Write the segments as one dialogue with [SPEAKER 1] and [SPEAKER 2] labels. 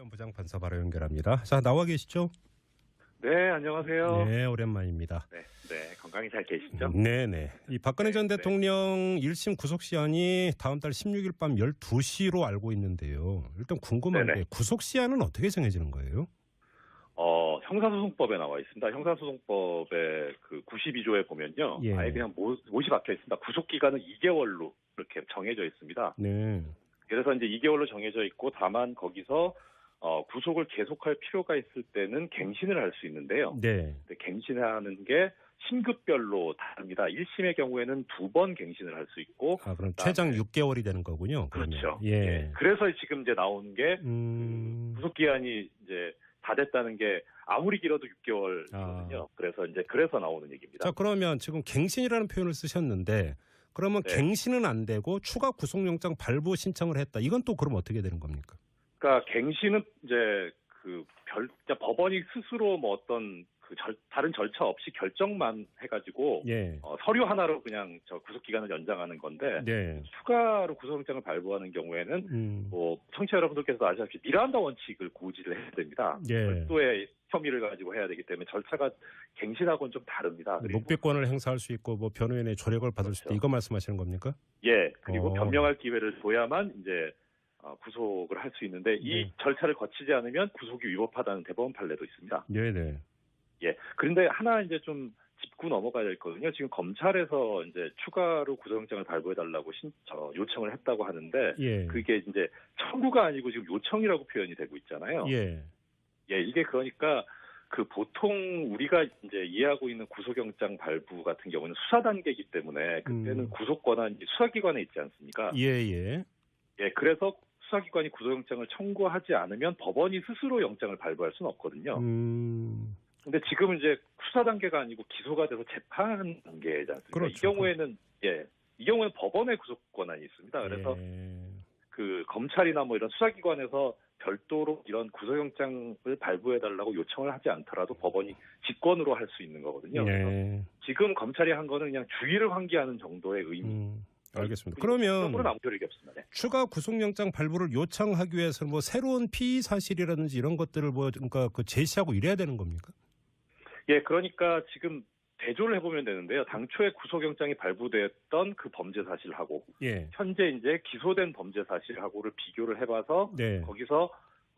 [SPEAKER 1] 전 부장판사 바로 연결합니다. 자 나와 계시죠?
[SPEAKER 2] 네, 안녕하세요. 네,
[SPEAKER 1] 네, 오랜만입니다.
[SPEAKER 2] 네, 건강히 잘 계시죠?
[SPEAKER 1] 네 네. 이 박근혜 전
[SPEAKER 2] 네, 네.
[SPEAKER 1] 대통령 1심 구속 시한이 다음 달 16일 밤 12시로 알고 있는데요. 일단 궁금한
[SPEAKER 2] 네네.
[SPEAKER 1] 게 구속 시한은 어떻게 정해지는 거예요?
[SPEAKER 2] 어, 형사소송법에 나와 있습니다. 형사소송법의 그 92조에 보면요.
[SPEAKER 1] 예.
[SPEAKER 2] 아예 그냥 못, 못이 박혀 있습니다. 구속 기간은 2개월로 이렇게 정해져 있습니다.
[SPEAKER 1] 네.
[SPEAKER 2] 그래서 이제 2개월로 정해져 있고 다만 거기서 어, 구속을 계속할 필요가 있을 때는 갱신을 할 수 있는데요.
[SPEAKER 1] 네.
[SPEAKER 2] 근데 갱신하는 게 신급별로 다릅니다. 1심의 경우에는 두 번 갱신을 할 수 있고
[SPEAKER 1] 아 그럼 최장 6개월이 되는 거군요. 그러면.
[SPEAKER 2] 그렇죠.
[SPEAKER 1] 예.
[SPEAKER 2] 그래서 지금 이제 나온 게
[SPEAKER 1] 음.
[SPEAKER 2] 구속 기한이 이제 다 됐다는 게 아무리 길어도 6개월이거든요.
[SPEAKER 1] 아.
[SPEAKER 2] 그래서 이제 그래서 나오는 얘기입니다.
[SPEAKER 1] 자 그러면 지금 갱신이라는 표현을 쓰셨는데 그러면
[SPEAKER 2] 네.
[SPEAKER 1] 갱신은 안 되고 추가 구속영장 발부 신청을 했다. 이건 또 그럼 어떻게 되는 겁니까?
[SPEAKER 2] 그러니까 갱신은 이제 그 별, 법원이 스스로 뭐 어떤 그 절- 다른 절차 없이 결정만 해가지고
[SPEAKER 1] 예.
[SPEAKER 2] 어, 서류 하나로 그냥 저 구속 기간을 연장하는 건데
[SPEAKER 1] 네.
[SPEAKER 2] 추가로 구속영장을 발부하는 경우에는
[SPEAKER 1] 음.
[SPEAKER 2] 뭐 청취자 여러분들께서 아시다시피 미란다 원칙을 고지를 해야 됩니다.
[SPEAKER 1] 예.
[SPEAKER 2] 별도의 혐의를 가지고 해야 되기 때문에 절차가 갱신하고는 좀 다릅니다.
[SPEAKER 1] 묵비권을 행사할 수 있고 뭐 변호인의 조력을 받을 수 있다.
[SPEAKER 2] 그렇죠.
[SPEAKER 1] 이거 말씀하시는 겁니까?
[SPEAKER 2] 예, 그리고
[SPEAKER 1] 어.
[SPEAKER 2] 변명할 기회를 줘야만 이제 어, 구속을 할 수 있는데 이
[SPEAKER 1] 네.
[SPEAKER 2] 절차를 거치지 않으면 구속이 위법하다는 대법원 판례도 있습니다.
[SPEAKER 1] 네네.
[SPEAKER 2] 예, 그런데 하나 이제 좀 짚고 넘어가야 될 거든요. 지금 검찰에서 이제 추가로 구속영장을 발부해달라고 신, 저, 요청을 했다고 하는데
[SPEAKER 1] 예.
[SPEAKER 2] 그게 이제 청구가 아니고 지금 요청이라고 표현이 되고 있잖아요.
[SPEAKER 1] 예.
[SPEAKER 2] 예, 이게 그러니까 그 보통 우리가 이제 이해하고 있는 구속영장 발부 같은 경우는 수사 단계이기 때문에 그때는
[SPEAKER 1] 음.
[SPEAKER 2] 구속 권한이 수사기관에 있지 않습니까?
[SPEAKER 1] 예, 예.
[SPEAKER 2] 예, 그래서 수사기관이 구속영장을 청구하지 않으면 법원이 스스로 영장을 발부할 수는 없거든요.
[SPEAKER 1] 음.
[SPEAKER 2] 근데 지금은 이제 수사 단계가 아니고 기소가 돼서 재판 단계지 않습니까?
[SPEAKER 1] 그렇죠.
[SPEAKER 2] 이 경우에는 예, 이 경우에는 법원의 구속 권한이 있습니다. 그래서
[SPEAKER 1] 예.
[SPEAKER 2] 그 검찰이나 뭐 이런 수사기관에서 별도로 이런 구속영장을 발부해달라고 요청을 하지 않더라도 법원이 직권으로 할 수 있는 거거든요.
[SPEAKER 1] 예.
[SPEAKER 2] 지금 검찰이 한 거는 그냥 주의를 환기하는 정도의 의미.
[SPEAKER 1] 음. 알겠습니다.
[SPEAKER 2] 그러면. 네.
[SPEAKER 1] 추가 구속영장 발부를 요청하기 위해서 뭐 새로운 피의 사실이라든지 이런 것들을 뭐 그러니까 그 제시하고 이래야 되는 겁니까?
[SPEAKER 2] 예, 그러니까 지금 대조를 해보면 되는데요. 당초에 구속영장이 발부됐던 그 범죄 사실하고
[SPEAKER 1] 예.
[SPEAKER 2] 현재 이제 기소된 범죄 사실하고를 비교를 해봐서
[SPEAKER 1] 네.
[SPEAKER 2] 거기서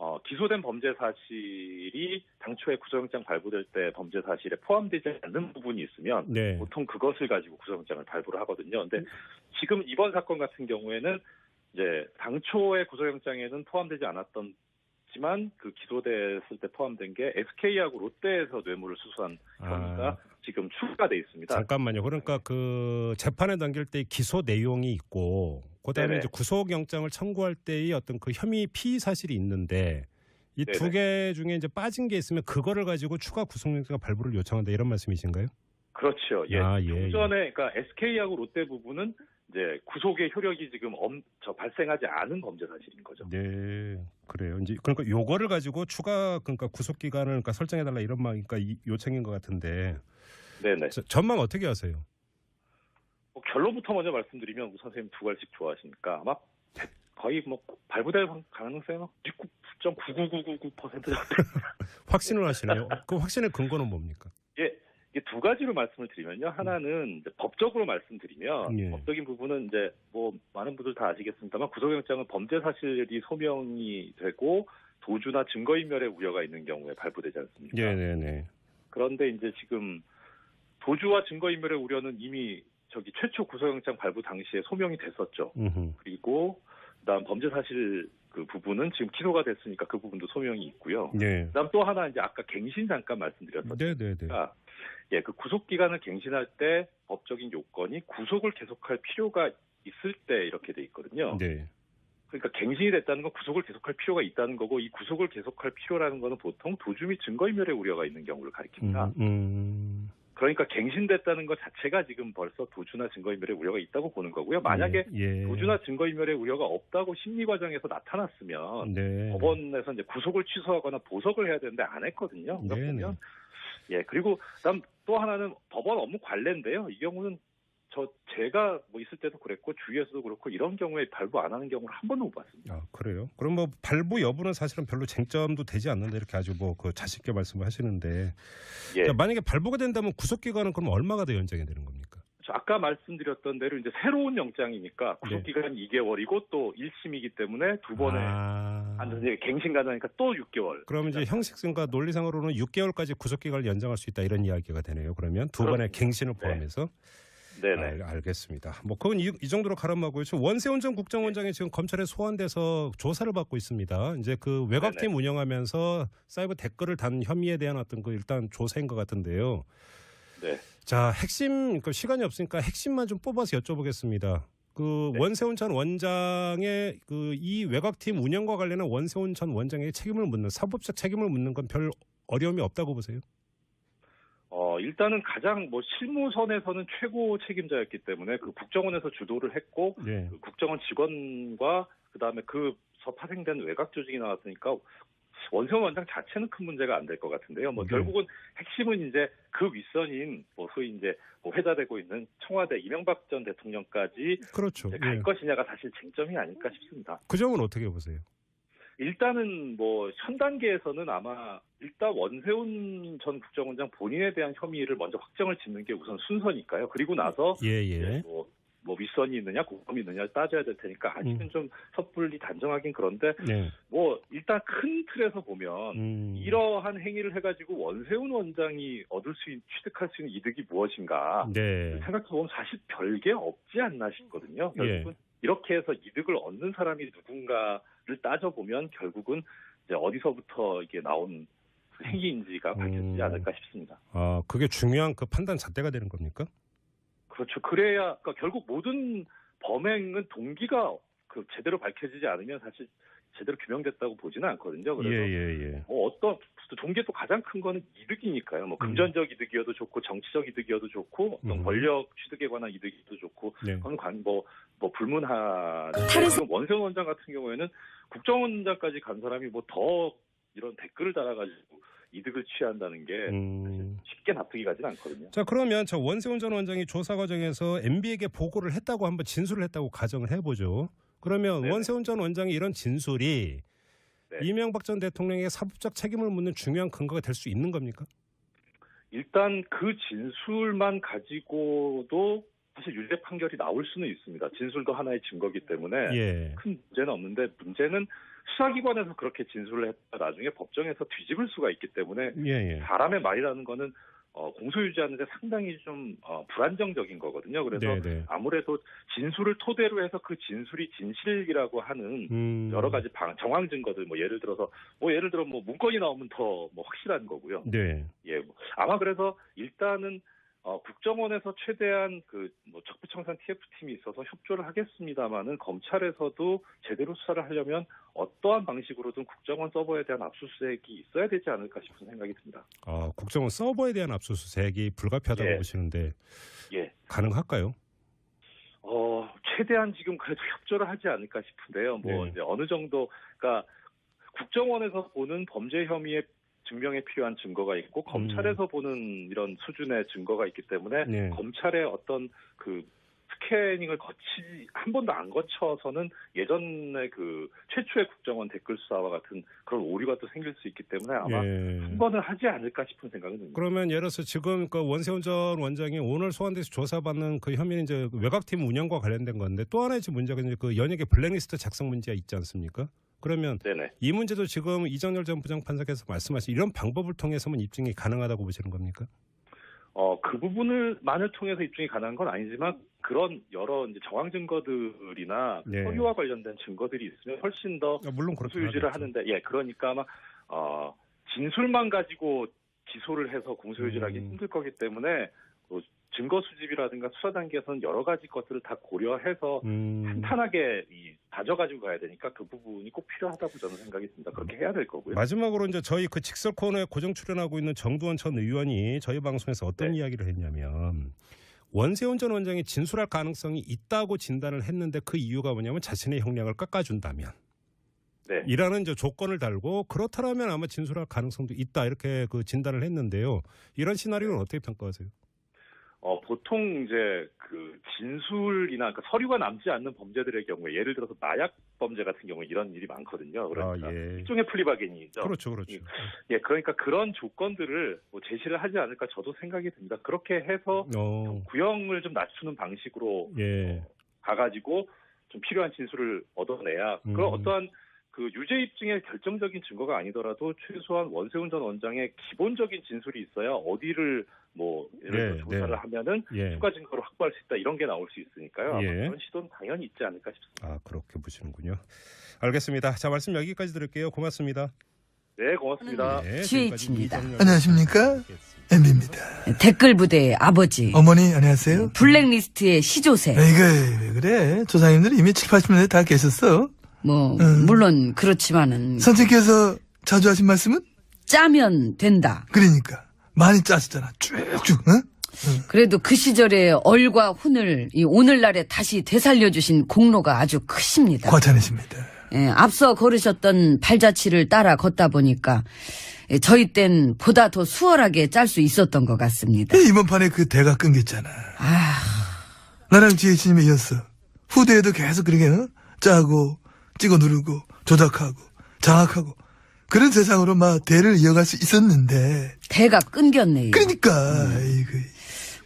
[SPEAKER 2] 어, 기소된 범죄 사실이 당초에 구속영장 발부될 때 범죄 사실에 포함되지 않는 부분이 있으면
[SPEAKER 1] 네.
[SPEAKER 2] 보통 그것을 가지고 구속영장을 발부를 하거든요. 근데 지금 이번 사건 같은 경우에는 이제 당초의 구속영장에는 포함되지 않았던 지만 그 기소됐을 때 포함된 게 SK하고 롯데에서 뇌물을 수수한 혐의가
[SPEAKER 1] 아,
[SPEAKER 2] 지금 추가돼 있습니다.
[SPEAKER 1] 잠깐만요. 그러니까 그 재판에 넘길 때 기소 내용이 있고 그다음에
[SPEAKER 2] 네네.
[SPEAKER 1] 이제 구속영장을 청구할 때의 어떤 그 혐의 피의 사실이 있는데 이 두 개 중에 이제 빠진 게 있으면 그거를 가지고 추가 구속영장 발부를 요청한다 이런 말씀이신가요?
[SPEAKER 2] 그렇죠. 예.
[SPEAKER 1] 아, 예, 예.
[SPEAKER 2] 전에 그러니까 SK하고 롯데 부분은 이제 구속의 효력이 지금 엄, 저 발생하지 않은 범죄 사실인 거죠.
[SPEAKER 1] 네, 그래요. 이제 그러니까 요거를 가지고 추가 그러니까 구속 기간을 그러니까 설정해 달라 이런 말 그러니까 이- 요청인 것 같은데
[SPEAKER 2] 네네.
[SPEAKER 1] 저- 전망 어떻게 하세요?
[SPEAKER 2] 뭐 결론부터 먼저 말씀드리면 우선 선생님 두 갈씩 좋아하시니까 아마 거의 뭐 발부될 가능성은 99.99999% 정도.
[SPEAKER 1] 확신을 하시네요. 그 확신의 근거는 뭡니까?
[SPEAKER 2] 예, 이게 두 가지로 말씀을 드리면요. 하나는 이제 법적으로 말씀드리면
[SPEAKER 1] 예.
[SPEAKER 2] 법적인 부분은 이제 뭐 많은 분들 다 아시겠습니다만 구속영장은 범죄 사실이 소명이 되고 도주나 증거인멸의 우려가 있는 경우에 발부되지 않습니까?
[SPEAKER 1] 네, 네, 네.
[SPEAKER 2] 그런데 이제 지금 도주와 증거인멸의 우려는 이미 저기 최초 구속영장 발부 당시에 소명이 됐었죠.
[SPEAKER 1] 음흠.
[SPEAKER 2] 그리고 그다음 범죄 사실 그 부분은 지금 기소가 됐으니까 그 부분도 소명이 있고요.
[SPEAKER 1] 네.
[SPEAKER 2] 그다음 또 하나 이제 아까 갱신 잠깐 말씀드렸었죠.
[SPEAKER 1] 네, 네, 네.
[SPEAKER 2] 가 예, 그 구속 기간을 갱신할 때 법적인 요건이 구속을 계속할 필요가 있을 때 이렇게 돼 있거든요.
[SPEAKER 1] 네.
[SPEAKER 2] 그러니까 갱신이 됐다는 건 구속을 계속할 필요가 있다는 거고 이 구속을 계속할 필요라는 거는 보통 도주 및 증거인멸의 우려가 있는 경우를 가리킵니다.
[SPEAKER 1] 음, 음.
[SPEAKER 2] 그러니까 갱신됐다는 것 자체가 지금 벌써 도주나 증거인멸의 우려가 있다고 보는 거고요. 만약에
[SPEAKER 1] 예.
[SPEAKER 2] 도주나 증거인멸의 우려가 없다고 심리 과정에서 나타났으면
[SPEAKER 1] 네.
[SPEAKER 2] 법원에서 이제 구속을 취소하거나 보석을 해야 되는데 안 했거든요. 그러니까
[SPEAKER 1] 네네.
[SPEAKER 2] 보면 예 그리고 그다음 또 하나는 법원 업무 관례인데요. 이 경우는 저 제가 뭐 있을 때도 그랬고 주위에서도 그렇고 이런 경우에 발부 안 하는 경우를 한 번도 못 봤습니다.
[SPEAKER 1] 아 그래요? 그럼 뭐 발부 여부는 사실은 별로 쟁점도 되지 않는다 이렇게 아주 뭐 그 자신 있게 말씀을 하시는데
[SPEAKER 2] 예.
[SPEAKER 1] 자, 만약에 발부가 된다면 구속 기간은 그럼 얼마가 더 연장이 되는 겁니까?
[SPEAKER 2] 저 아까 말씀드렸던 대로 이제 새로운 영장이니까
[SPEAKER 1] 네.
[SPEAKER 2] 구속 기간 2개월이고 또 1심이기 때문에 두 번에
[SPEAKER 1] 아,
[SPEAKER 2] 안 이제 갱신 가능하니까 또 6개월.
[SPEAKER 1] 그럼 이제 형식성과 논리상으로는 6개월까지 구속 기간을 연장할 수 있다 이런 이야기가 되네요. 그러면 두 번의
[SPEAKER 2] 그렇습니다.
[SPEAKER 1] 갱신을
[SPEAKER 2] 네.
[SPEAKER 1] 포함해서
[SPEAKER 2] 네 네.
[SPEAKER 1] 알, 알겠습니다. 뭐 그건 이, 이 정도로 가름하고요. 지금 원세훈 전 국정원장이 지금 검찰에 소환돼서 조사를 받고 있습니다. 이제 그 외곽팀 운영하면서 사이버 댓글을 단 혐의에 대한 어떤 그 일단 조사인 것 같은데요.
[SPEAKER 2] 네.
[SPEAKER 1] 자 핵심 그 시간이 없으니까 핵심만 좀 뽑아서 여쭤보겠습니다. 그
[SPEAKER 2] 네.
[SPEAKER 1] 원세훈 전 원장의 그 이 외곽팀 운영과 관련한 원세훈 전 원장에게 책임을 묻는 사법적 책임을 묻는 건 별 어려움이 없다고 보세요.
[SPEAKER 2] 어, 일단은 가장 뭐 실무선에서는 최고 책임자였기 때문에 그 국정원에서 주도를 했고
[SPEAKER 1] 네.
[SPEAKER 2] 그 국정원 직원과 그다음에 그서 파생된 외곽 조직이 나왔으니까 원세훈 원장 자체는 큰 문제가 안 될 것 같은데요. 뭐
[SPEAKER 1] 네.
[SPEAKER 2] 결국은 핵심은 이제 그 윗선인 뭐 소위 이제 뭐 회자되고 있는 청와대 이명박 전 대통령까지
[SPEAKER 1] 그렇죠.
[SPEAKER 2] 갈
[SPEAKER 1] 예.
[SPEAKER 2] 것이냐가 사실 쟁점이 아닐까 싶습니다.
[SPEAKER 1] 그 점은 어떻게 보세요?
[SPEAKER 2] 일단은 뭐 현 단계에서는 아마 일단 원세훈 전 국정원장 본인에 대한 혐의를 먼저 확정을 짓는 게 우선 순서니까요. 그리고 나서
[SPEAKER 1] 예 예.
[SPEAKER 2] 뭐, 뭐 윗선이 있느냐 고검이 있느냐 따져야 될 테니까 아직은
[SPEAKER 1] 음.
[SPEAKER 2] 좀 섣불리 단정하긴 그런데
[SPEAKER 1] 네.
[SPEAKER 2] 뭐 일단 큰 틀에서 보면
[SPEAKER 1] 음.
[SPEAKER 2] 이러한 행위를 해가지고 원세훈 원장이 얻을 수 있, 취득할 수 있는 이득이 무엇인가
[SPEAKER 1] 네.
[SPEAKER 2] 생각해보면 사실 별게 없지 않나 싶거든요.
[SPEAKER 1] 예.
[SPEAKER 2] 결국은 이렇게 해서 이득을 얻는 사람이 누군가를 따져보면 결국은 이제 어디서부터 이게 나온 행위인지가 밝혀지지
[SPEAKER 1] 음.
[SPEAKER 2] 않을까 싶습니다.
[SPEAKER 1] 아, 그게 중요한 그 판단 잣대가 되는 겁니까?
[SPEAKER 2] 그렇죠. 그래야 그러니까 결국 모든 범행은 동기가 그 제대로 밝혀지지 않으면 사실 제대로 규명됐다고 보지는 않거든요. 그래서
[SPEAKER 1] 예, 예.
[SPEAKER 2] 뭐 어떤 동기에 또 가장 큰 거는 이득이니까요. 뭐 금전적 이득이어도 좋고 정치적 이득이어도 좋고 어떤
[SPEAKER 1] 음.
[SPEAKER 2] 권력 취득에 관한 이득이도 좋고
[SPEAKER 1] 네.
[SPEAKER 2] 그건 관, 뭐, 뭐 불문하는
[SPEAKER 3] 다른
[SPEAKER 2] 지금 원세훈 원장 같은 경우에는 국정원장까지 간 사람이 뭐 더 이런 댓글을 달아가지고 이득을 취한다는 게
[SPEAKER 1] 음.
[SPEAKER 2] 쉽게 납득이 가진 않거든요.
[SPEAKER 1] 자, 그러면 저 원세훈 전 원장이 조사 과정에서 MB에게 보고를 했다고 한번 진술을 했다고 가정을 해보죠. 그러면
[SPEAKER 2] 네네.
[SPEAKER 1] 원세훈 전 원장의 이런 진술이
[SPEAKER 2] 네.
[SPEAKER 1] 이명박 전 대통령의 사법적 책임을 묻는 중요한 근거가 될 수 있는 겁니까?
[SPEAKER 2] 일단 그 진술만 가지고도 사실 유죄 판결이 나올 수는 있습니다. 진술도 하나의 증거기 때문에
[SPEAKER 1] 예.
[SPEAKER 2] 큰 문제는 없는데 문제는 수사기관에서 그렇게 진술을 했다 나중에 법정에서 뒤집을 수가 있기 때문에
[SPEAKER 1] 예, 예.
[SPEAKER 2] 사람의 말이라는 거는 어, 공소 유지하는데 상당히 좀 어, 불안정적인 거거든요. 그래서
[SPEAKER 1] 네, 네.
[SPEAKER 2] 아무래도 진술을 토대로 해서 그 진술이 진실이라고 하는
[SPEAKER 1] 음.
[SPEAKER 2] 여러 가지 방- 정황 증거들 뭐 예를 들어서 뭐 예를 들어 뭐 문건이 나오면 더 뭐 확실한 거고요.
[SPEAKER 1] 네.
[SPEAKER 2] 예, 뭐 아마 그래서 일단은 어, 국정원에서 최대한 그뭐 적부청산 TF팀이 있어서 협조를 하겠습니다만은 검찰에서도 제대로 수사를 하려면 어떠한 방식으로든 국정원 서버에 대한 압수수색이 있어야 되지 않을까 싶은 생각이 듭니다.
[SPEAKER 1] 아, 국정원 서버에 대한 압수수색이 불가피하다고
[SPEAKER 2] 예.
[SPEAKER 1] 보시는데
[SPEAKER 2] 예,
[SPEAKER 1] 가능할까요?
[SPEAKER 2] 어, 최대한 지금 그래도 협조를 하지 않을까 싶은데요. 뭐
[SPEAKER 1] 네.
[SPEAKER 2] 이제 어느 정도 그러니까 국정원에서 보는 범죄 혐의의 증명에 필요한 증거가 있고 검찰에서 보는 이런 수준의 증거가 있기 때문에
[SPEAKER 1] 음. 네.
[SPEAKER 2] 검찰의 어떤 그 스캐닝을 거치 한 번도 안 거쳐서는 예전에 그 최초의 국정원 댓글 수사와 같은 그런 오류가 또 생길 수 있기 때문에 아마
[SPEAKER 1] 예.
[SPEAKER 2] 한 번은 하지 않을까 싶은 생각은 듭니다.
[SPEAKER 1] 그러면 예를 들어서 지금 그 원세훈 전 원장이 오늘 소환돼서 조사받는 그 혐의는 이제 외곽팀 운영과 관련된 건데 또 하나의 문제가 이제 그 연예계 블랙리스트 작성 문제가 있지 않습니까? 그러면
[SPEAKER 2] 네네.
[SPEAKER 1] 이 문제도 지금 이정열 전 부장판사께서 말씀하신 이런 방법을 통해서만 입증이 가능하다고 보시는 겁니까?
[SPEAKER 2] 어, 그 부분을 만을 통해서 입증이 가능한 건 아니지만 그런 여러 이제 정황 증거들이나
[SPEAKER 1] 네.
[SPEAKER 2] 서류와 관련된 증거들이 있으면 훨씬 더
[SPEAKER 1] 아, 물론.
[SPEAKER 2] 공소유지를 하는데 예 그러니까 아마 어, 진술만 가지고 기소를 해서 공소유지하기
[SPEAKER 1] 음.
[SPEAKER 2] 힘들 거기 때문에 뭐 증거 수집이라든가 수사 단계에서는 여러 가지 것들을 다 고려해서
[SPEAKER 1] 음,
[SPEAKER 2] 탄탄하게 이 다져가지고 가야 되니까 그 부분이 꼭 필요하다고 저는 생각이 듭니다. 그렇게 해야 될 거고요.
[SPEAKER 1] 마지막으로 이제 저희 그 직설 코너에 고정 출연하고 있는 정두원 전 의원이 저희 방송에서 어떤
[SPEAKER 2] 네.
[SPEAKER 1] 이야기를 했냐면 원세훈 전 원장이 진술할 가능성이 있다고 진단을 했는데 그 이유가 뭐냐면 자신의 형량을 깎아준다면
[SPEAKER 2] 네.
[SPEAKER 1] 이라는 이제 조건을 달고 그렇다면 아마 진술할 가능성도 있다 이렇게 그 진단을 했는데요. 이런 시나리오는 어떻게 평가하세요?
[SPEAKER 2] 어, 보통 이제 그 진술이나 그 서류가 남지 않는 범죄들의 경우에 예를 들어서 마약 범죄 같은 경우에 이런 일이 많거든요. 그러니까
[SPEAKER 1] 아, 예.
[SPEAKER 2] 일종의 플리바겐이죠.
[SPEAKER 1] 그렇죠, 그렇죠.
[SPEAKER 2] 예, 그러니까 그런 조건들을 뭐 제시를 하지 않을까 저도 생각이 듭니다. 그렇게 해서
[SPEAKER 1] 어,
[SPEAKER 2] 구형을 좀 낮추는 방식으로
[SPEAKER 1] 예.
[SPEAKER 2] 가가지고 좀 필요한 진술을 얻어내야
[SPEAKER 1] 음.
[SPEAKER 2] 그런 어떠한 그 유죄 입증의 결정적인 증거가 아니더라도 최소한 원세훈 전 원장의 기본적인 진술이 있어야 어디를 뭐 예를 들어
[SPEAKER 1] 네,
[SPEAKER 2] 조사를
[SPEAKER 1] 네.
[SPEAKER 2] 하면은
[SPEAKER 1] 예.
[SPEAKER 2] 추가 증거를 확보할 수 있다 이런 게 나올 수 있으니까요. 아마
[SPEAKER 1] 예.
[SPEAKER 2] 그런 시도는 당연히 있지 않을까 싶습니다.
[SPEAKER 1] 아, 그렇게 보시는군요. 알겠습니다. 자, 말씀 여기까지 드릴게요. 고맙습니다.
[SPEAKER 2] 네, 고맙습니다.
[SPEAKER 1] 네,
[SPEAKER 3] GH
[SPEAKER 1] 지금까지
[SPEAKER 3] 입니다.
[SPEAKER 1] 이정열
[SPEAKER 4] 안녕하십니까? 엠비입니다.
[SPEAKER 3] 댓글 부대의 아버지.
[SPEAKER 4] 어머니 안녕하세요.
[SPEAKER 3] 블랙리스트의 시조새.
[SPEAKER 4] 야, 이거 왜 그래? 조상님들 이미 7, 80년대 다 계셨어.
[SPEAKER 3] 뭐
[SPEAKER 4] 음.
[SPEAKER 3] 물론 그렇지만은
[SPEAKER 4] 선생님께서 자주 하신 말씀은?
[SPEAKER 3] 짜면 된다.
[SPEAKER 4] 그러니까 많이 짜셨잖아. 쭉쭉. 응?
[SPEAKER 3] 그래도 그 시절의 얼과 혼을 이 오늘날에 다시 되살려 주신 공로가 아주 크십니다.
[SPEAKER 4] 과찬이십니다.
[SPEAKER 3] 예, 앞서 걸으셨던 발자취를 따라 걷다 보니까 예, 저희 땐 보다 더 수월하게 짤 수 있었던 것 같습니다.
[SPEAKER 4] 이번 판에 그 대가 끊겼잖아.
[SPEAKER 3] 아,
[SPEAKER 4] 나랑 지혜씨님이 이었어. 후대에도 계속 그렇게 어? 짜고 찍어 누르고 조작하고 장악하고 그런 세상으로 막 대를 이어갈 수 있었는데
[SPEAKER 3] 대가 끊겼네요.
[SPEAKER 4] 그러니까 이거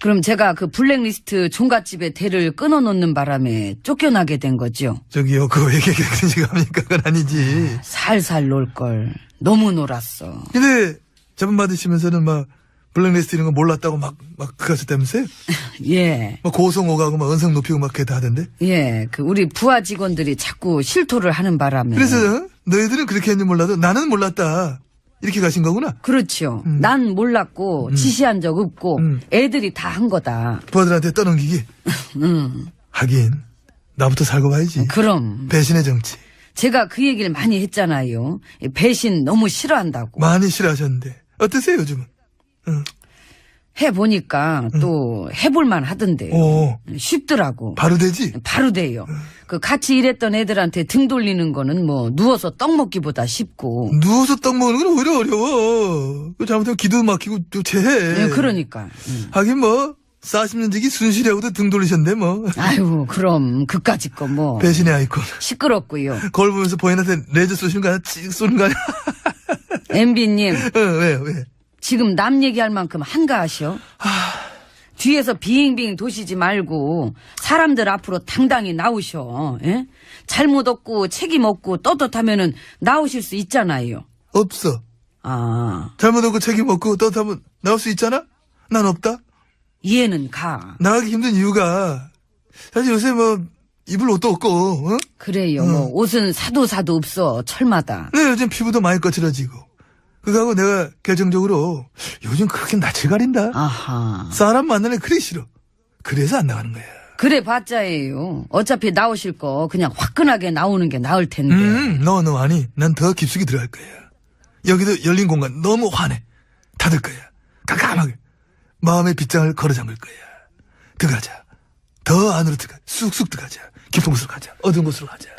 [SPEAKER 3] 그럼 제가 그 블랙리스트 종갓집에 대를 끊어놓는 바람에 쫓겨나게 된 거죠.
[SPEAKER 4] 저기요 그거 왜 이렇게 그런 식으로 합니까? 그건 아니지.
[SPEAKER 3] 살살 놀 걸. 너무 놀았어.
[SPEAKER 4] 근데 자본 받으시면서는 막 블랙리스트 이런 거 몰랐다고 막 막 그하셨다면서요?
[SPEAKER 3] 예.
[SPEAKER 4] 막 고성 오가고 막 언성 높이고 막 그랬다 하던데.
[SPEAKER 3] 예. 그 우리 부하 직원들이 자꾸 실토를 하는 바람에.
[SPEAKER 4] 그래서 어? 너희들은 그렇게 했는지 몰라도 나는 몰랐다. 이렇게 가신 거구나.
[SPEAKER 3] 그렇죠. 난 몰랐고 지시한 적 없고
[SPEAKER 4] 음.
[SPEAKER 3] 애들이 다 한 거다.
[SPEAKER 4] 부하들한테 떠넘기기.
[SPEAKER 3] 음.
[SPEAKER 4] 하긴 나부터 살고 봐야지.
[SPEAKER 3] 그럼
[SPEAKER 4] 배신의 정치.
[SPEAKER 3] 제가 그 얘기를 많이 했잖아요. 배신 너무 싫어한다고.
[SPEAKER 4] 많이 싫어하셨는데 어떠세요 요즘은?
[SPEAKER 3] 해보니까 또 해볼만 하던데요.
[SPEAKER 4] 오
[SPEAKER 3] 쉽더라고.
[SPEAKER 4] 바로 되지.
[SPEAKER 3] 바로 돼요. 그 같이 일했던 애들한테 등 돌리는 거는 뭐 누워서 떡 먹기보다 쉽고.
[SPEAKER 4] 누워서 떡 먹는 건 오히려 어려워. 그 잘못하면 기도 막히고 또 죄해.
[SPEAKER 3] 예, 그러니까. 음.
[SPEAKER 4] 하긴 뭐 40년 지기 순실이하고도 등 돌리셨네 뭐.
[SPEAKER 3] 아유, 그럼 그까짓 거 뭐.
[SPEAKER 4] 배신의 아이콘.
[SPEAKER 3] 시끄럽고요.
[SPEAKER 4] 거울 보면서 보인한테 레저 쏘시는 거 아니야? 찍 쏘는 거 아니야?
[SPEAKER 3] MB님,
[SPEAKER 4] 어, 왜, 왜?
[SPEAKER 3] 지금 남 얘기할 만큼 한가하셔? 뒤에서 빙빙 도시지 말고 사람들 앞으로 당당히 나오셔. 예? 잘못 없고 책임 없고 떳떳하면은 나오실 수 있잖아요.
[SPEAKER 4] 없어.
[SPEAKER 3] 아,
[SPEAKER 4] 잘못하고 책임 없고 떳하면 나올 수 있잖아? 난 없다.
[SPEAKER 3] 이해는 가.
[SPEAKER 4] 나가기 힘든 이유가 사실 요새 뭐 입을 옷도 없고, 어?
[SPEAKER 3] 그래요. 뭐 옷은 사도 사도 없어. 철마다.
[SPEAKER 4] 근데 요즘 피부도 많이 거칠어지고. 그거하고 내가 결정적으로 요즘 그렇게 낯을 가린다.
[SPEAKER 3] 아하.
[SPEAKER 4] 사람 만나는 그리 싫어. 그래서 안 나가는 거야.
[SPEAKER 3] 그래 봤자예요. 어차피 나오실 거 그냥 화끈하게 나오는 게 나을 텐데.
[SPEAKER 4] 음, 너, 너 아니. 난 더 깊숙이 들어갈 거야. 여기도 열린 공간 너무 환해. 닫을 거야. 깜깜하게. 마음의 빗장을 걸어 잠글 거야. 들어가자. 더 안으로 들어가. 쑥쑥 들어가자. 깊은 곳으로 가자. 어두운 곳으로 가자.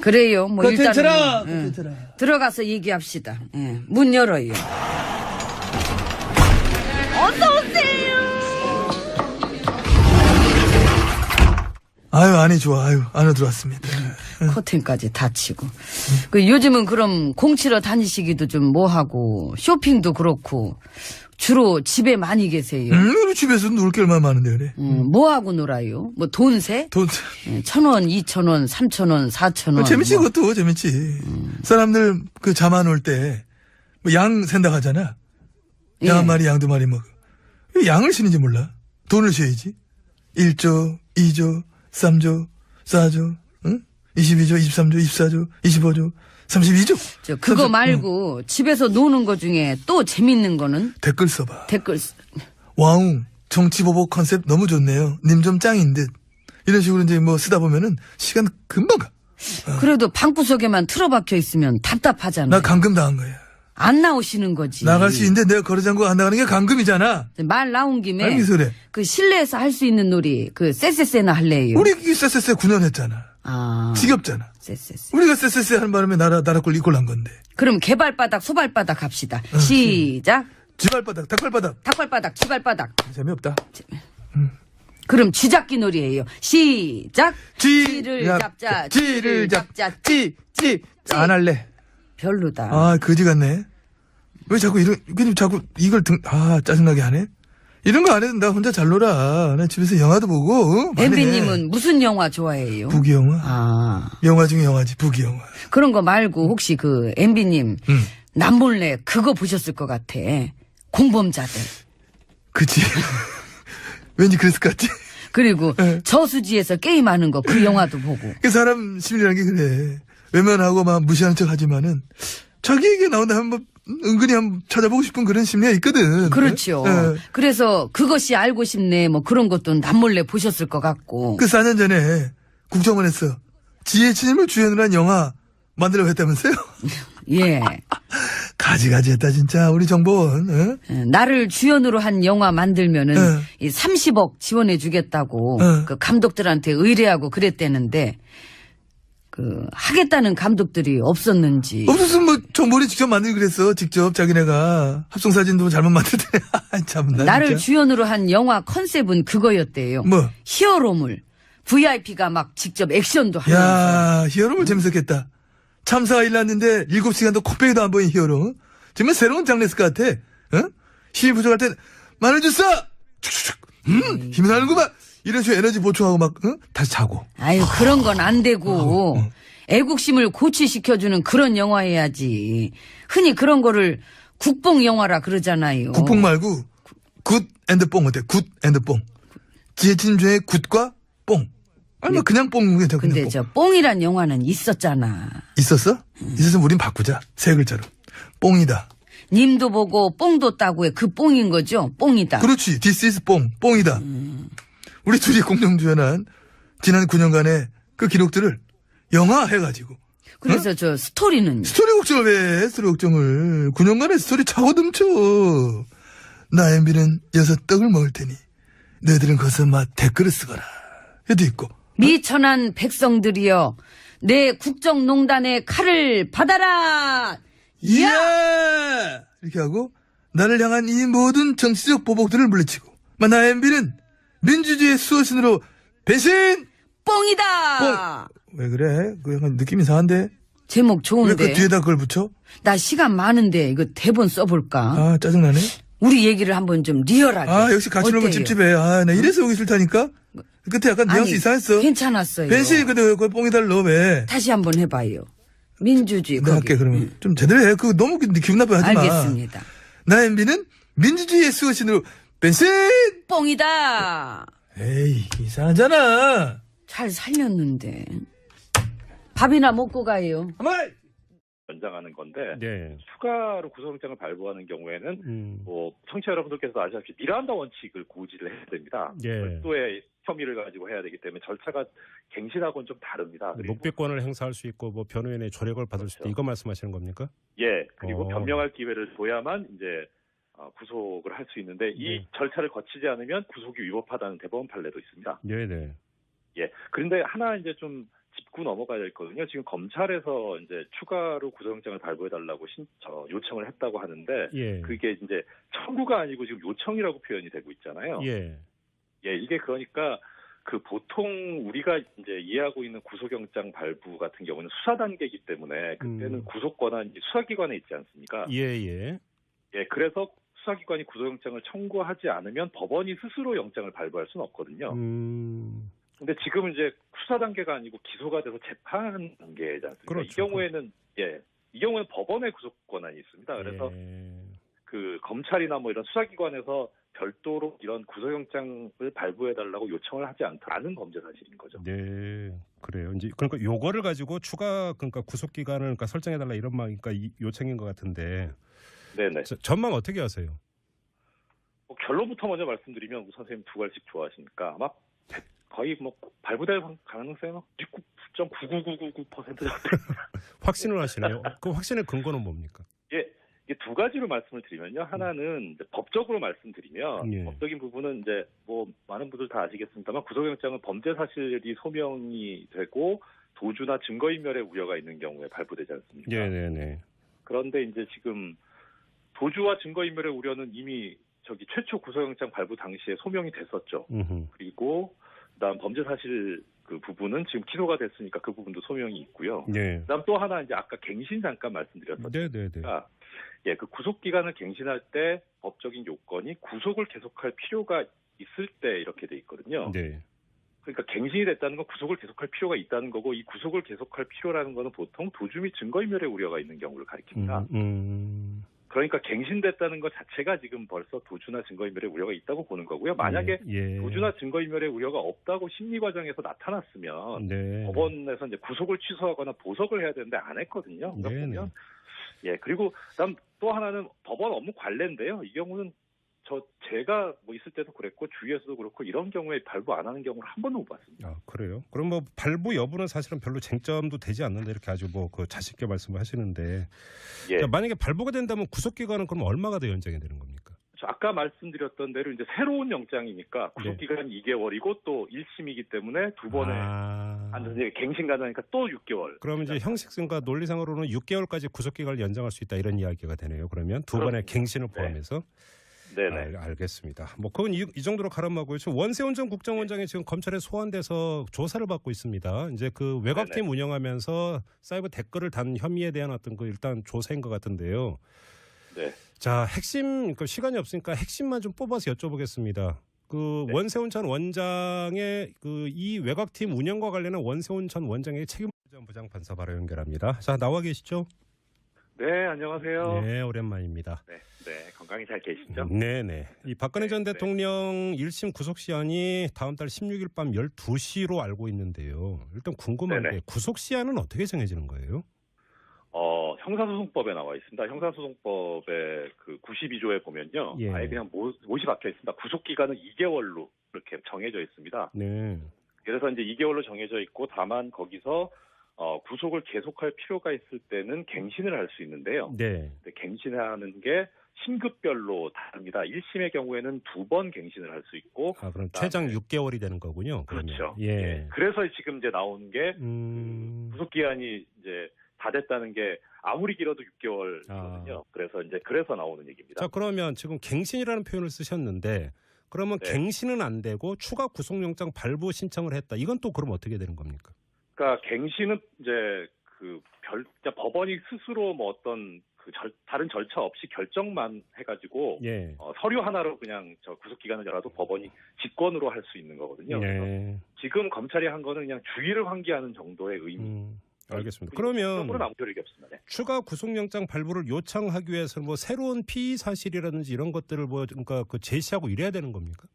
[SPEAKER 3] 그래요. 뭐
[SPEAKER 4] 컨텐츠라!
[SPEAKER 3] 예.
[SPEAKER 4] 컨텐츠라.
[SPEAKER 3] 들어가서 얘기합시다. 예. 문 열어요.
[SPEAKER 4] 아유, 안이 좋아. 아유, 안으로 들어왔습니다.
[SPEAKER 3] 커튼까지 닫히고. 그 요즘은 그럼 공치러 다니시기도 좀 뭐하고 쇼핑도 그렇고 주로 집에 많이 계세요.
[SPEAKER 4] 음, 집에서 놀 게 얼마나 많은데, 그래.
[SPEAKER 3] 음, 뭐 하고 놀아요? 뭐 돈세?
[SPEAKER 4] 돈,
[SPEAKER 3] 예, 천 원, 이천 원, 삼천 원, 사천 원.
[SPEAKER 4] 재밌지,
[SPEAKER 3] 뭐.
[SPEAKER 4] 그것도 재밌지. 사람들 그 잠안 올 때, 뭐 양 센다 하잖아. 양한
[SPEAKER 3] 예.
[SPEAKER 4] 마리, 양 두 마리 뭐. 왜 양을 쉬는지 몰라. 돈을 쉬어야지. 1조, 2조, 3조, 4조, 응? 22조, 23조, 24조, 25조, 32조.
[SPEAKER 3] 저 그거
[SPEAKER 4] 삼십-
[SPEAKER 3] 말고 집에서 노는 거 중에 또 재밌는 거는
[SPEAKER 4] 댓글 써봐.
[SPEAKER 3] 댓글 쓰-
[SPEAKER 4] 와웅, 정치 보복 컨셉 너무 좋네요. 님 좀 짱인 듯. 이런 식으로 이제 뭐 쓰다 보면은 시간 금방 가.
[SPEAKER 3] 그래도 방구석에만 틀어박혀 있으면 답답하잖아.
[SPEAKER 4] 나 감금 당한 거야.
[SPEAKER 3] 안 나오시는 거지.
[SPEAKER 4] 나갈 수 있는데 내가 거래장고 안 나가는 게 감금이잖아.
[SPEAKER 3] 말 나온 김에
[SPEAKER 4] 그래.
[SPEAKER 3] 그 실내에서 할 수 있는 놀이 그 쎄쎄쎄나 할래요.
[SPEAKER 4] 우리 이 쎄쎄쎄 9년 했잖아.
[SPEAKER 3] 아
[SPEAKER 4] 지겹잖아.
[SPEAKER 3] 쎄쎄쎄.
[SPEAKER 4] 우리가 쎄쎄쎄 하는 바람에 나라, 나라 꼴 이꼴 난 건데.
[SPEAKER 3] 그럼 개발바닥 소발바닥 합시다. 시작.
[SPEAKER 4] 쥐발바닥, 닭발바닥.
[SPEAKER 3] 닭발바닥 쥐발바닥.
[SPEAKER 4] 재미없다.
[SPEAKER 3] 그럼 쥐잡기 놀이에요. 시작.
[SPEAKER 4] 쥐,
[SPEAKER 3] 쥐를
[SPEAKER 4] 잡-
[SPEAKER 3] 잡자.
[SPEAKER 4] 쥐를 잡자. 쥐, 쥐. 안 할래.
[SPEAKER 3] 별로다.
[SPEAKER 4] 아, 거지 같네. 왜 자꾸 이런, 괜히 자꾸 이걸 등, 아, 짜증나게 하네? 이런 거 안 해도 나 혼자 잘 놀아. 나 집에서 영화도 보고, 어?
[SPEAKER 3] 엠비님은 무슨 영화 좋아해요?
[SPEAKER 4] 부기 영화?
[SPEAKER 3] 아
[SPEAKER 4] 영화 중에 영화지, 부기 영화.
[SPEAKER 3] 그런 거 말고 혹시 그 엠비님
[SPEAKER 4] 응.
[SPEAKER 3] 남몰래 그거 보셨을 것 같아. 공범자들.
[SPEAKER 4] 그치. 왠지 그랬을 것 같지?
[SPEAKER 3] 그리고
[SPEAKER 4] 네.
[SPEAKER 3] 저수지에서 게임하는 거 그 영화도 보고.
[SPEAKER 4] 그 사람 심리라는 게 그래. 외면하고 막 무시하는 척 하지만은, 자기에게 나온다 한번, 은근히 한번 찾아보고 싶은 그런 심리가 있거든.
[SPEAKER 3] 그렇죠.
[SPEAKER 4] 예.
[SPEAKER 3] 그래서 그것이 알고 싶네 뭐 그런 것도 남몰래 보셨을 것 같고.
[SPEAKER 4] 그 4년 전에 국정원에서 지혜진님을 주연으로 한 영화 만들려고 했다면서요?
[SPEAKER 3] 예.
[SPEAKER 4] 가지가지 했다, 진짜. 우리 정보원. 어?
[SPEAKER 3] 예, 나를 주연으로 한 영화 만들면은
[SPEAKER 4] 네.
[SPEAKER 3] 이 30억 지원해 주겠다고
[SPEAKER 4] 네.
[SPEAKER 3] 그 감독들한테 의뢰하고 그랬대는데 그 하겠다는 감독들이 없었는지
[SPEAKER 4] 없었으면 뭐 정보원이 직접 만들기 그랬어. 직접 자기네가 합성 사진도 잘못 만들더래. 참, 나
[SPEAKER 3] 나를
[SPEAKER 4] 진짜.
[SPEAKER 3] 주연으로 한 영화 컨셉은 그거였대요.
[SPEAKER 4] 뭐?
[SPEAKER 3] 히어로물. VIP가 막 직접 액션도 하면서
[SPEAKER 4] 야, 히어로물 재밌었겠다. 참사가 일났는데 7시간도 코빼기도 안 보인 히어로. 정말 새로운 장르였을 것 같아. 어? 힘이 부족할 땐 마늘 주스! 음, 힘이 나는구만! 식으로 에너지 보충하고 막, 어? 다시 자고.
[SPEAKER 3] 아유 그런 건안
[SPEAKER 4] 어,
[SPEAKER 3] 되고 애국심을 고취시켜주는 그런 영화 해야지. 흔히 그런 거를 국뽕 영화라 그러잖아요.
[SPEAKER 4] 국뽕 말고, 굿 앤드 뽕 어때? 굿 앤드 뽕. 지혜진 중에 굿과 뽕. 아니, 뭐 그냥 뽕, 그냥 그냥
[SPEAKER 3] 근데
[SPEAKER 4] 뽕.
[SPEAKER 3] 저 뽕이란 영화는 있었잖아.
[SPEAKER 4] 있었어? 있었으면 우린 바꾸자. 세 글자로. 뽕이다.
[SPEAKER 3] 님도 보고 뽕도 따고 해. 그 뽕인 거죠? 뽕이다.
[SPEAKER 4] 그렇지. This is 뽕. 뽕이다. 우리 둘이 공동 주연한 지난 9년간의 그 기록들을 영화 해가지고
[SPEAKER 3] 그래서 저 스토리는
[SPEAKER 4] 스토리 걱정을 왜 해? 스토리 걱정을 9년간의 스토리 차고 넘쳐. 나 엠비는 여섯 떡을 먹을 테니 너희들은 거기서 막 댓글을 쓰거라. 해도 있고
[SPEAKER 3] 미천한 백성들이여 내 국정농단의 칼을 받아라.
[SPEAKER 4] 이야 이렇게 하고 나를 향한 이 모든 정치적 보복들을 물리치고 나 엠비는 민주주의의 수호신으로 변신!
[SPEAKER 3] 뽕이다.
[SPEAKER 4] 왜 그래? 그 약간 느낌 이상한데?
[SPEAKER 3] 제목
[SPEAKER 4] 왜
[SPEAKER 3] 좋은데.
[SPEAKER 4] 그 뒤에다 그걸 붙여?
[SPEAKER 3] 나 시간 많은데 이거 대본 써볼까?
[SPEAKER 4] 아, 짜증나네.
[SPEAKER 3] 우리 얘기를 한번 좀 리얼하게.
[SPEAKER 4] 아, 역시 같이 놀면? 찝찝해. 아, 나 이래서 오기 싫다니까? 끝에 약간 뉘앙스
[SPEAKER 3] 아니,
[SPEAKER 4] 이상했어.
[SPEAKER 3] 괜찮았어요.
[SPEAKER 4] 벤씨, 근데 왜 그걸 뽕에다 넣어, 왜?
[SPEAKER 3] 다시 한번 해봐요. 민주주의.
[SPEAKER 4] 내가. 할게, 그러면. 좀 제대로 해. 그거 너무 기- 기분 나쁘게 하지 마.
[SPEAKER 3] 알겠습니다.
[SPEAKER 4] 나 엠비는 민주주의의 수호신으로 벤신!
[SPEAKER 3] 뽕이다.
[SPEAKER 4] 에이, 이상하잖아.
[SPEAKER 3] 잘 살렸는데. 밥이나 먹고 가요.
[SPEAKER 4] 가만!
[SPEAKER 2] 연장하는 건데
[SPEAKER 1] 네.
[SPEAKER 2] 추가로 구속영장을 발부하는 경우에는
[SPEAKER 1] 음.
[SPEAKER 2] 뭐 청취자 여러분들께서도 아시다시피 미란다 원칙을 고지를 해야 됩니다.
[SPEAKER 1] 예.
[SPEAKER 2] 별도의 혐의를 가지고 해야 되기 때문에 절차가 갱신하고는 좀 다릅니다.
[SPEAKER 1] 목배권을 행사할 수 있고 뭐 변호인의 조력을 받을 수 있다.
[SPEAKER 2] 그렇죠.
[SPEAKER 1] 이거 말씀하시는 겁니까?
[SPEAKER 2] 예 그리고
[SPEAKER 1] 어.
[SPEAKER 2] 변명할 기회를 줘야만 이제 어, 구속을 할 수 있는데 이
[SPEAKER 1] 네.
[SPEAKER 2] 절차를 거치지 않으면 구속이 위법하다는 대법원 판례도 있습니다.
[SPEAKER 1] 네, 네.
[SPEAKER 2] 예 그런데 하나 이제 좀 짚고 넘어가야 될 거든요. 지금 검찰에서 이제 추가로 구속영장을 발부해달라고 신, 저, 요청을 했다고 하는데
[SPEAKER 1] 예.
[SPEAKER 2] 그게 이제 청구가 아니고 지금 요청이라고 표현이 되고 있잖아요.
[SPEAKER 1] 예.
[SPEAKER 2] 예, 이게 그러니까 그 보통 우리가 이제 이해하고 있는 구속영장 발부 같은 경우는 수사 단계이기 때문에 그때는
[SPEAKER 1] 음.
[SPEAKER 2] 구속 권한이 수사기관에 있지 않습니까?
[SPEAKER 1] 예, 예.
[SPEAKER 2] 예, 그래서 수사기관이 구속영장을 청구하지 않으면 법원이 스스로 영장을 발부할 수는 없거든요.
[SPEAKER 1] 음.
[SPEAKER 2] 근데 지금은 이제 수사 단계가 아니고 기소가 돼서 재판 단계지 않습니까?
[SPEAKER 1] 그렇죠.
[SPEAKER 2] 이 경우에는 예, 이 경우에는 법원의 구속 권한이 있습니다. 그래서
[SPEAKER 1] 예.
[SPEAKER 2] 그 검찰이나 뭐 이런 수사기관에서 별도로 이런 구속영장을 발부해달라고 요청을 하지 않다는 범죄 사실인 거죠.
[SPEAKER 1] 네, 그래요. 이제 그러니까 요거를 가지고 추가 그러니까 구속 기간을 그러니까 설정해 달라 이런 말 그러니까 이 요청인 것 같은데
[SPEAKER 2] 네네.
[SPEAKER 1] 저- 전망 어떻게 하세요?
[SPEAKER 2] 뭐 결론부터 먼저 말씀드리면 우선 선생님 두 가지씩 좋아하시니까 아마 거의 뭐 발부될 가능성은 99.99999% 정도.
[SPEAKER 1] 확신을 하시나요? 그 확신의 근거는 뭡니까?
[SPEAKER 2] 예, 이게 두 가지로 말씀을 드리면요. 하나는 법적으로 말씀드리면
[SPEAKER 1] 예.
[SPEAKER 2] 법적인 부분은 이제 뭐 많은 분들 다 아시겠습니다만 구속영장은 범죄 사실이 소명이 되고 도주나 증거인멸의 우려가 있는 경우에 발부되지 않습니까?
[SPEAKER 1] 네, 네, 네.
[SPEAKER 2] 그런데 이제 지금 도주와 증거인멸의 우려는 이미 저기 최초 구속영장 발부 당시에 소명이 됐었죠.
[SPEAKER 1] 음흠.
[SPEAKER 2] 그리고 그다음 범죄 사실 그 부분은 지금 기소가 됐으니까 그 부분도 소명이 있고요.
[SPEAKER 1] 네.
[SPEAKER 2] 그다음 또 하나 이제 아까 갱신 잠깐 말씀드렸었죠.
[SPEAKER 1] 네, 네, 네.
[SPEAKER 2] 예, 그 구속 기간을 갱신할 때 법적인 요건이 구속을 계속할 필요가 있을 때 이렇게 돼 있거든요.
[SPEAKER 1] 네.
[SPEAKER 2] 그러니까 갱신이 됐다는 건 구속을 계속할 필요가 있다는 거고 이 구속을 계속할 필요라는 거는 보통 도주 및 증거인멸의 우려가 있는 경우를 가리킵니다.
[SPEAKER 1] 음, 음.
[SPEAKER 2] 그러니까 갱신됐다는 것 자체가 지금 벌써 도주나 증거인멸의 우려가 있다고 보는 거고요. 만약에
[SPEAKER 1] 예.
[SPEAKER 2] 도주나 증거인멸의 우려가 없다고 심리 과정에서 나타났으면
[SPEAKER 1] 네.
[SPEAKER 2] 법원에서 이제 구속을 취소하거나 보석을 해야 되는데 안 했거든요. 그러니까
[SPEAKER 1] 네네.
[SPEAKER 2] 보면 예 그리고 그다음 또 하나는 법원 업무 관례인데요. 이 경우는 저 제가 뭐 있을 때도 그랬고 주위에서도 그렇고 이런 경우에 발부 안 하는 경우를 한 번도 못 봤습니다.
[SPEAKER 1] 아, 그래요? 그럼 뭐 발부 여부는 사실은 별로 쟁점도 되지 않는데 이렇게 아주 뭐 그 자신 있게 말씀을 하시는데
[SPEAKER 2] 예.
[SPEAKER 1] 자, 만약에 발부가 된다면 구속 기간은 그럼 얼마가 더 연장이 되는 겁니까?
[SPEAKER 2] 저 아까 말씀드렸던 대로 이제 새로운 영장이니까
[SPEAKER 1] 네.
[SPEAKER 2] 구속 기간 2개월이고 또 1심이기 때문에 두 번에
[SPEAKER 1] 아.
[SPEAKER 2] 안 이제 갱신 가능하니까 또 6개월.
[SPEAKER 1] 그럼 이제 형식성과 논리상으로는 6개월까지 구속 기간을 연장할 수 있다 이런 이야기가 되네요. 그러면 두 번의
[SPEAKER 2] 그렇습니다.
[SPEAKER 1] 갱신을
[SPEAKER 2] 네.
[SPEAKER 1] 포함해서
[SPEAKER 2] 네 네.
[SPEAKER 1] 알, 알겠습니다. 뭐 그건 이, 이 정도로 가름하고요. 지금 원세훈 전 국정원장이 지금 검찰에 소환돼서 조사를 받고 있습니다. 이제 그 외곽팀 운영하면서 사이버 댓글을 단 혐의에 대한 어떤 그 일단 조사인 것 같은데요.
[SPEAKER 2] 네.
[SPEAKER 1] 자 핵심 그 시간이 없으니까 핵심만 좀 뽑아서 여쭤보겠습니다. 그
[SPEAKER 2] 네.
[SPEAKER 1] 원세훈 전 원장의 그 이 외곽팀 운영과 관련한 원세훈 전 원장의 책임 전 부장 판사 바로 연결합니다. 자 나와 계시죠?
[SPEAKER 2] 네, 안녕하세요.
[SPEAKER 1] 네 오랜만입니다.
[SPEAKER 2] 네, 네, 건강히 잘 계시죠?
[SPEAKER 1] 네 네. 이 박근혜 전
[SPEAKER 2] 네, 네.
[SPEAKER 1] 대통령 1심 구속 시한이 다음 달 16일 밤 12시로 알고 있는데요. 일단 궁금한
[SPEAKER 2] 네네.
[SPEAKER 1] 게 구속 시한은 어떻게 정해지는 거예요?
[SPEAKER 2] 어, 형사소송법에 나와 있습니다. 형사소송법의 그 92조에 보면요.
[SPEAKER 1] 예.
[SPEAKER 2] 아예 그냥 못, 못이 박혀 있습니다. 구속기간은 2개월로 이렇게 정해져 있습니다.
[SPEAKER 1] 네.
[SPEAKER 2] 그래서 이제 2개월로 정해져 있고 다만 거기서 어, 구속을 계속할 필요가 있을 때는 갱신을 할 수 있는데요.
[SPEAKER 1] 네.
[SPEAKER 2] 갱신하는 게 신급별로 다릅니다. 1심의 경우에는 두 번 갱신을 할 수 있고
[SPEAKER 1] 아, 그럼 최장 6개월이 되는 거군요. 그러면.
[SPEAKER 2] 그렇죠.
[SPEAKER 1] 예.
[SPEAKER 2] 그래서 지금 이제 나오는 게
[SPEAKER 1] 음.
[SPEAKER 2] 구속 기한이 이제 다 됐다는 게 아무리 길어도 6개월이거든요.
[SPEAKER 1] 아.
[SPEAKER 2] 그래서 이제 그래서 나오는 얘기입니다.
[SPEAKER 1] 자, 그러면 지금 갱신이라는 표현을 쓰셨는데 그러면
[SPEAKER 2] 네.
[SPEAKER 1] 갱신은 안 되고 추가 구속영장 발부 신청을 했다. 이건 또 그럼 어떻게 되는 겁니까?
[SPEAKER 2] 그러니까 갱신은 이제 그 별, 그러니까 법원이 스스로 뭐 어떤 그 절- 다른 절차 없이 결정만 해가지고
[SPEAKER 1] 예.
[SPEAKER 2] 어, 서류 하나로 그냥 저 구속 기간을 열어도 법원이 직권으로 할 수 있는 거거든요.
[SPEAKER 1] 예.
[SPEAKER 2] 지금 검찰이 한 거는 그냥 주의를 환기하는 정도의 의미.
[SPEAKER 1] 음. 알겠습니다.
[SPEAKER 2] 그리고
[SPEAKER 1] 그러면
[SPEAKER 2] 법적으로는 아무 효력이 없습니다. 네.
[SPEAKER 1] 추가 구속영장 발부를 요청하기 위해서 뭐 새로운 피의 사실이라든지 이런 것들을 뭐 그러니까 그 제시하고 이래야 되는 겁니까?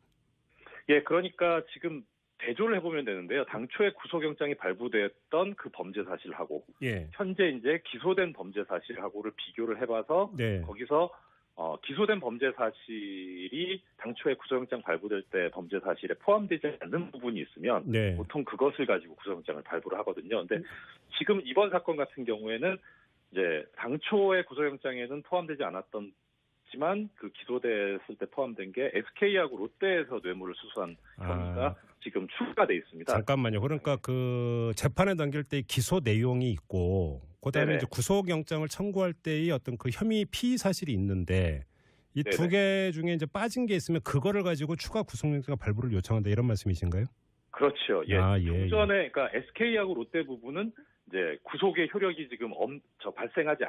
[SPEAKER 2] 예, 그러니까 지금 대조를 해보면 되는데요. 당초에 구속영장이 발부됐던 그 범죄 사실하고
[SPEAKER 1] 예.
[SPEAKER 2] 현재 이제 기소된 범죄 사실하고를 비교를 해봐서
[SPEAKER 1] 네.
[SPEAKER 2] 거기서 어, 기소된 범죄 사실이 당초에 구속영장 발부될 때 범죄 사실에 포함되지 않는 부분이 있으면
[SPEAKER 1] 네.
[SPEAKER 2] 보통 그것을 가지고 구속영장을 발부를 하거든요. 근데 지금 이번 사건 같은 경우에는 이제 당초에 구속영장에는 포함되지 않았던 지만 그 기소됐을 때 포함된 게 SK하고 롯데에서 뇌물을 수수한 혐의가
[SPEAKER 1] 아,
[SPEAKER 2] 지금 추가돼 있습니다.
[SPEAKER 1] 잠깐만요. 그러니까 그 재판에 넘길 때 기소 내용이 있고 그다음에. 이제 구속영장을 청구할 때의 어떤 그 혐의 피의 사실이 있는데 이 두 개 중에 이제 빠진 게 있으면 그거를 가지고 추가 구속영장 발부를 요청한다 이런 말씀이신가요?
[SPEAKER 2] 그렇죠. 예.
[SPEAKER 1] 아, 예,
[SPEAKER 2] 좀 전에 그러니까 SK하고 롯데 부분은 이제 구속의 효력이 지금 엄, 저 발생하지